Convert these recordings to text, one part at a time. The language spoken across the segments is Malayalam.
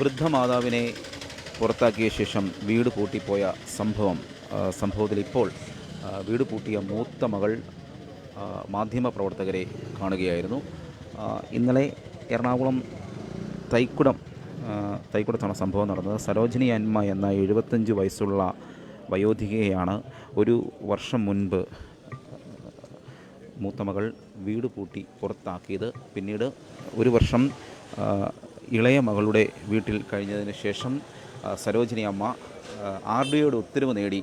വൃദ്ധമാതാവിനെ പുറത്താക്കിയ ശേഷം വീട് പൂട്ടിപ്പോയ സംഭവം സംഭവത്തിൽ ഇപ്പോൾ വീട് പൂട്ടിയ മൂത്ത മകൾ മാധ്യമപ്രവർത്തകരെ കാണുകയായിരുന്നു. ഇന്നലെ എറണാകുളം തൈക്കുടം തൈക്കുടത്താണ് സംഭവം നടന്നത്. സരോജിനി അന്മ എന്ന എഴുപത്തഞ്ച് വയസ്സുള്ള വയോധികയാണ് ഒരു വർഷം മുൻപ് മൂത്തമകൾ വീട് പൂട്ടി പുറത്താക്കിയത്. പിന്നീട് ഒരു വർഷം ഇളയ മകളുടെ വീട്ടിൽ കഴിഞ്ഞതിന് ശേഷം സരോജിനി അമ്മ ആർ ഡി ഒയുടെ ഉത്തരവ് നേടി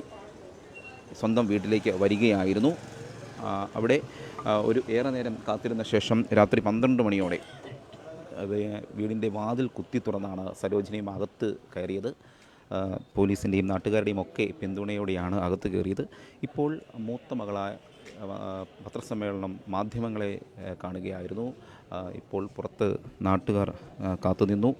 സ്വന്തം വീട്ടിലേക്ക് വരികയായിരുന്നു. അവിടെ ഒരു ഏറെ നേരം കാത്തിരുന്ന ശേഷം രാത്രി പന്ത്രണ്ട് മണിയോടെ വീടിന്റെ വാതിൽ കുത്തി തുറന്നാണ് സരോജിനിയും അകത്ത് കയറിയത്. പോലീസിന്റെയും നാട്ടുകാരുടെയും ഒക്കെ പിന്തുണയോടെയാണ് അകത്ത് കയറിയത്. ഇപ്പോൾ മൂത്ത മകളായ പത്രസമ്മേളനം മാധ്യമങ്ങളെ കാണുകയായിരുന്നു. ഇപ്പോൾ പുറത്ത് നാട്ടുകാർ കാത്തുനിന്നു.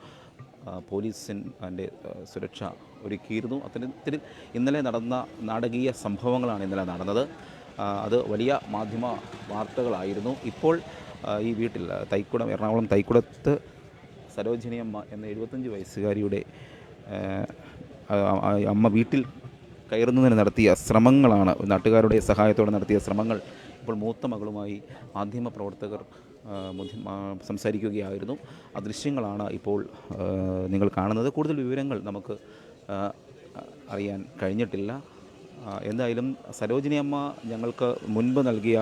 പോലീസിന്റെ സുരക്ഷ ഒരുക്കിയിരുന്നു. അത്തരത്തിൽ ഇന്നലെ നടന്ന നാടകീയ സംഭവങ്ങളാണ് ഇന്നലെ നടന്നത്. അത് വലിയ മാധ്യമ വാർത്തകളായിരുന്നു. ഇപ്പോൾ ഈ വീട്ടിൽ തൈക്കുടം എറണാകുളം തൈക്കുടത്ത് സരോജിനിയമ്മ എന്ന എഴുപത്തഞ്ച് വയസ്സുകാരിയുടെ അമ്മ വീട്ടിൽ കയറുന്നതിന് നടത്തിയ ശ്രമങ്ങളാണ് നാട്ടുകാരുടെ സഹായത്തോടെ നടത്തിയ ശ്രമങ്ങൾ. ഇപ്പോൾ മൂത്ത മകളുമായി മാധ്യമപ്രവർത്തകർ സംസാരിക്കുകയായിരുന്നു. ആ ദൃശ്യങ്ങളാണ് ഇപ്പോൾ നിങ്ങൾ കാണുന്നത്. കൂടുതൽ വിവരങ്ങൾ നമുക്ക് അറിയാൻ കഴിഞ്ഞിട്ടില്ല. എന്തായാലും സരോജിനി അമ്മ ഞങ്ങൾക്ക് മുൻപ് നൽകിയ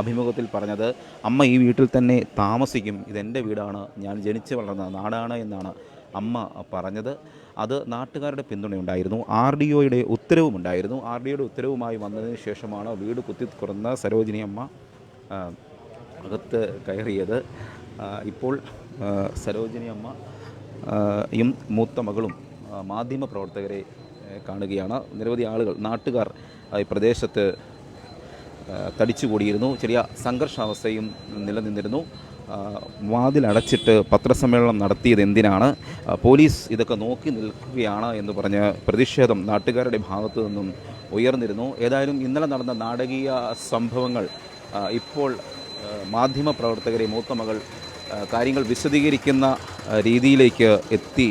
അഭിമുഖത്തിൽ പറഞ്ഞത് അമ്മ ഈ വീട്ടിൽ തന്നെ താമസിക്കും. ഇതെന്റെ വീടാണ്. ഞാൻ ജനിച്ചു വളർന്ന നാടാണ് എന്നാണ്. അമ്മ പറഞ്ഞത്. അത് നാട്ടുകാരുടെ പിന്തുണയുണ്ടായിരുന്നു. ആർ ഡി ഒയുടെ ഉത്തരവുമുണ്ടായിരുന്നു. ആർ ഡി ഒയുടെ ഉത്തരവുമായി വന്നതിന് ശേഷമാണ് വീട് കുത്തി തുറന്ന സരോജിനി അമ്മ അകത്ത് കയറിയത്. ഇപ്പോൾ സരോജിനി അമ്മ യും മൂത്ത മകളും മാധ്യമ മാധ്യമപ്രവർത്തകരെ കാണുകയാണ്. നിരവധി ആളുകൾ നാട്ടുകാർ ഈ പ്രദേശത്ത് തടിച്ചുകൂടിയിരുന്നു. ചെറിയ സംഘർഷാവസ്ഥയും നിലനിന്നിരുന്നു. വാതിലടച്ചിട്ട് പത്രസമ്മേളനം നടത്തിയത് എന്തിനാണ്? പോലീസ് ഇതൊക്കെ നോക്കി നിൽക്കുകയാണ് എന്ന് പറഞ്ഞ് പ്രതിഷേധം നാട്ടുകാരുടെ ഭാഗത്തു നിന്നും ഉയർന്നിരുന്നു. ഏതായാലും ഇന്നലെ നടന്ന നാടകീയ സംഭവങ്ങൾ ഇപ്പോൾ മാധ്യമ മാധ്യമപ്രവർത്തകരെ മൂത്ത മകൾ കാര്യങ്ങൾ വിശദീകരിക്കുന്ന രീതിയിലേക്ക് എത്തി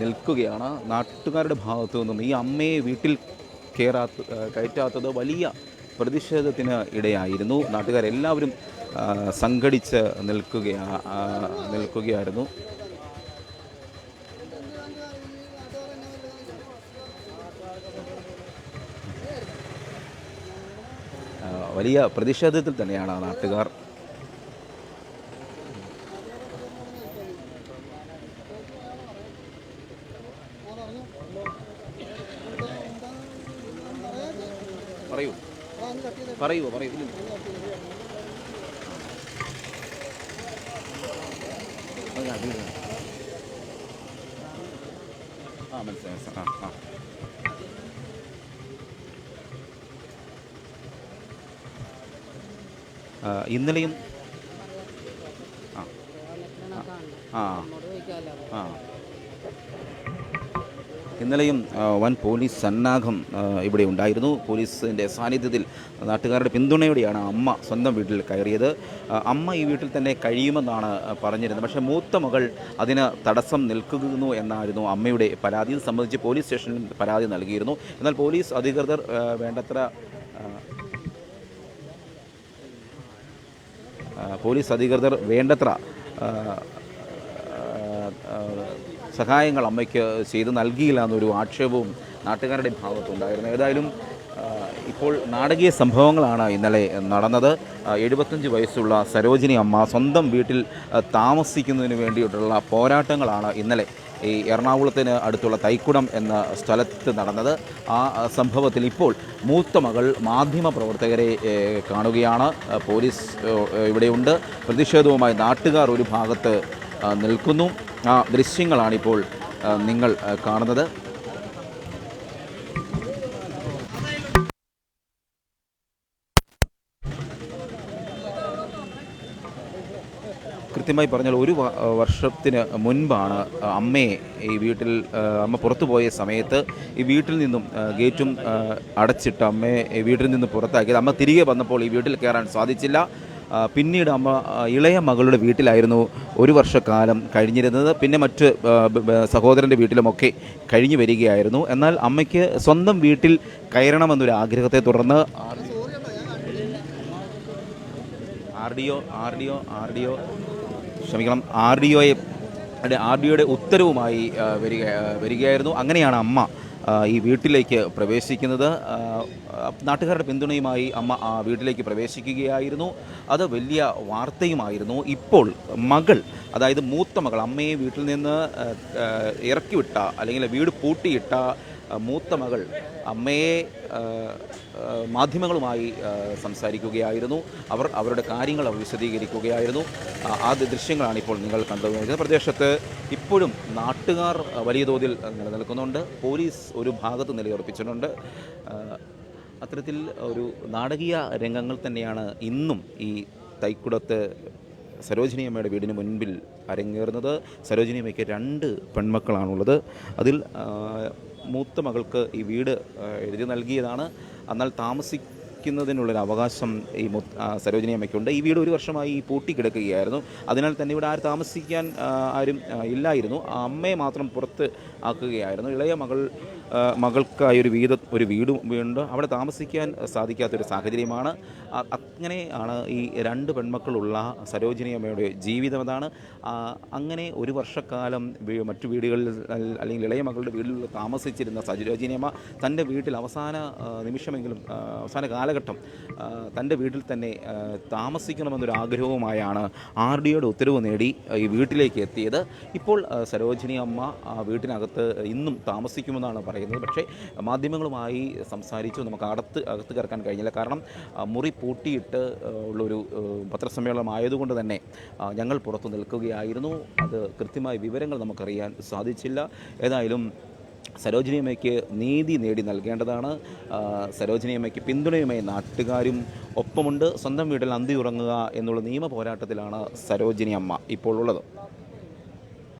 നിൽക്കുകയാണ്. നാട്ടുകാരുടെ ഭാഗത്തു നിന്നും ഈ അമ്മയെ വീട്ടിൽ കയറാത്ത കയറ്റാത്തത് വലിയ പ്രതിഷേധത്തിന് ഇടയായിരുന്നു. നാട്ടുകാരെല്ലാവരും സംഘടിച്ച് നിൽക്കുക നിൽക്കുകയായിരുന്നു. വലിയ പ്രതിഷേധത്തിൽ തന്നെയാണ് നാട്ടുകാർ. പറയൂ പറയൂ ഇല്ല. ആ മനസ്സിലായി ആ ആ, ഇന്നലെയും ആ ആ ആ. ഇന്നലെയും വൻ പോലീസ് സന്നാഹം ഇവിടെ ഉണ്ടായിരുന്നു. പോലീസിന്റെ സാന്നിധ്യത്തിൽ നാട്ടുകാരുടെ പിന്തുണയോടെയാണ് അമ്മ സ്വന്തം വീട്ടിൽ കയറിയത്. അമ്മ ഈ വീട്ടിൽ തന്നെ കഴിയുമെന്നാണ് പറഞ്ഞിരുന്നത്. പക്ഷേ മൂത്ത മകൾ അതിന് തടസ്സം നിൽക്കുന്നു എന്നായിരുന്നു അമ്മയുടെ പരാതി. സംബന്ധിച്ച് പോലീസ് സ്റ്റേഷനിൽ പരാതി നൽകിയിരുന്നു. എന്നാൽ പോലീസ് അധികൃതർ വേണ്ടത്ര പോലീസ് അധികൃതർ വേണ്ടത്ര സഹായങ്ങൾ അമ്മയ്ക്ക് ചെയ്ത് നൽകിയില്ല എന്നൊരു ആക്ഷേപവും നാട്ടുകാരുടെ ഭാഗത്തുണ്ടായിരുന്നു. ഏതായാലും ഇപ്പോൾ നാടകീയ സംഭവങ്ങളാണ് ഇന്നലെ നടന്നത്. എഴുപത്തഞ്ച് വയസ്സുള്ള സരോജിനി അമ്മ സ്വന്തം വീട്ടിൽ താമസിക്കുന്നതിന് വേണ്ടിയിട്ടുള്ള പോരാട്ടങ്ങളാണ് ഇന്നലെ ഈ എറണാകുളത്തിന് അടുത്തുള്ള തൈക്കുടം എന്ന സ്ഥലത്ത് നടന്നത്. ആ സംഭവത്തിൽ ഇപ്പോൾ മൂത്ത മകൾ മാധ്യമപ്രവർത്തകരെ പ്രവർത്തകരെ കാണുകയാണ്. പോലീസ് ഇവിടെയുണ്ട്. പ്രതിഷേധവുമായി നാട്ടുകാർ ഒരു ഭാഗത്ത് നിൽക്കുന്നു. ആ ദൃശ്യങ്ങളാണിപ്പോൾ നിങ്ങൾ കാണുന്നത്. കൃത്യമായി പറഞ്ഞാൽ ഒരു വർഷത്തിന് മുൻപാണ് അമ്മയെ ഈ വീട്ടിൽ അമ്മ പുറത്തു പോയ സമയത്ത് ഈ വീട്ടിൽ നിന്നും ഗേറ്റും അടച്ചിട്ട് അമ്മയെ വീട്ടിൽ നിന്ന് പുറത്താക്കിയത്. അമ്മ തിരികെ വന്നപ്പോൾ ഈ വീട്ടിൽ കയറാൻ സാധിച്ചില്ല. പിന്നീട് അമ്മ ഇളയ മകളുടെ വീട്ടിലായിരുന്നു ഒരു വർഷക്കാലം കഴിഞ്ഞിരുന്നത്. പിന്നെ മറ്റ് സഹോദരന്റെ വീട്ടിലുമൊക്കെ കഴിഞ്ഞു വരികയായിരുന്നു. എന്നാൽ അമ്മയ്ക്ക് സ്വന്തം വീട്ടിൽ കയറണമെന്നൊരു ആഗ്രഹത്തെ തുടർന്ന് R D O R D O R D O ക്ഷമിക്കണം ആർ ഡി ഒയെ ആർ ഡി ഒയുടെ ഉത്തരവുമായി വരിക വരികയായിരുന്നു. അങ്ങനെയാണ് അമ്മ ഈ വീട്ടിലേക്ക് പ്രവേശിക്കുന്നത് നാട്ടുകാരുടെ പിന്തുണയുമായി അമ്മ ആ വീട്ടിലേക്ക് പ്രവേശിക്കുകയായിരുന്നു. അത് വലിയ വാർത്തയുമായിരുന്നു. ഇപ്പോൾ മകൾ അതായത് മൂത്ത മകൾ അമ്മയെ വീട്ടിൽ നിന്ന് ഇറക്കിവിട്ട അല്ലെങ്കിൽ വീട് പൂട്ടിയിട്ട മൂത്ത മകൾ അമ്മയെ മാധ്യമങ്ങളുമായി സംസാരിക്കുകയായിരുന്നു. അവർ അവരുടെ കാര്യങ്ങൾ അവർ വിശദീകരിക്കുകയായിരുന്നു. ആ, ദൃശ്യങ്ങളാണ് ഇപ്പോൾ നിങ്ങൾ കണ്ടത്. പ്രദേശത്ത് ഇപ്പോഴും നാട്ടുകാർ വലിയ തോതിൽ നിലനിൽക്കുന്നുണ്ട്. പോലീസ് ഒരു ഭാഗത്ത് നിലയുറപ്പിച്ചിട്ടുണ്ട്. അത്തരത്തിൽ ഒരു നാടകീയ രംഗങ്ങൾ തന്നെയാണ് ഇന്നും ഈ തൈക്കുടത്ത് സരോജിനി അമ്മയുടെ വീടിന് മുൻപിൽ അരങ്ങേറുന്നത്. സരോജിനി അമ്മയ്ക്ക് രണ്ട് പെൺമക്കളാണുള്ളത്. അതിൽ മൂത്ത മകൾക്ക് ഈ വീട് എഴുതി നൽകിയതാണ്. എന്നാൽ താമസിക്കുന്നതിനുള്ളൊരു അവകാശം ഈ സരോജിനി അമ്മയ്ക്കുണ്ട്. ഈ വീട് ഒരു വർഷമായി പൂട്ടി കിടക്കുകയായിരുന്നു. അതിനാൽ തന്നെ ഇവിടെ ആരും താമസിക്കാൻ ആരും ഇല്ലായിരുന്നു. ആ അമ്മയെ മാത്രം പുറത്ത് ആക്കുകയായിരുന്നു. ഇളയ മകൾ മകൾക്കായി ഒരു വീട് ഒരു വീടും വീണ്ട് അവിടെ താമസിക്കാൻ സാധിക്കാത്തൊരു സാഹചര്യമാണ്. അങ്ങനെയാണ് ഈ രണ്ട് പെൺമക്കളുള്ള സരോജിനി അമ്മയുടെ ജീവിതം അതാണ്. അങ്ങനെ ഒരു വർഷക്കാലം മറ്റു വീടുകളിൽ അല്ലെങ്കിൽ ഇളയ മകളുടെ വീട്ടിൽ താമസിച്ചിരുന്ന സരോജിനി അമ്മ തന്റെ വീട്ടിൽ അവസാന നിമിഷമെങ്കിലും അവസാന അവസാന കാലഘട്ടം തന്റെ വീട്ടിൽ തന്നെ താമസിക്കണമെന്നൊരു ആഗ്രഹവുമായാണ് ആർ ഡിയുടെ ഉത്തരവ് നേടി ഈ വീട്ടിലേക്ക് എത്തിയത്. ഇപ്പോൾ സരോജിനി അമ്മ ആ വീട്ടിനകത്ത് ഇന്നും താമസിക്കുമെന്നാണ് പറയുന്നത്. പക്ഷേ മാധ്യമങ്ങളുമായി സംസാരിച്ചു. നമുക്ക് അടുത്ത് അകത്ത് കയറാൻ കഴിഞ്ഞില്ല. കാരണം മുറി പൂട്ടിയിട്ട് ഉള്ളൊരു പത്രസമ്മേളനം ആയതുകൊണ്ട് തന്നെ ഞങ്ങൾ പുറത്തു നിൽക്കുകയായിരുന്നു. അത് കൃത്യമായ വിവരങ്ങൾ നമുക്കറിയാൻ സാധിച്ചില്ല. ഏതായാലും സരോജിനി അമ്മയ്ക്ക് നീതി നേടി നൽകേണ്ടതാണ്. സരോജിനിയമ്മയ്ക്ക് പിന്തുണയുമായി നാട്ടുകാരും ഒപ്പമുണ്ട്. സ്വന്തം വീട്ടിൽ അന്തി ഉറങ്ങുക എന്നുള്ള നിയമ പോരാട്ടത്തിലാണ് സരോജിനി അമ്മ ഇപ്പോൾ ഉള്ളത്.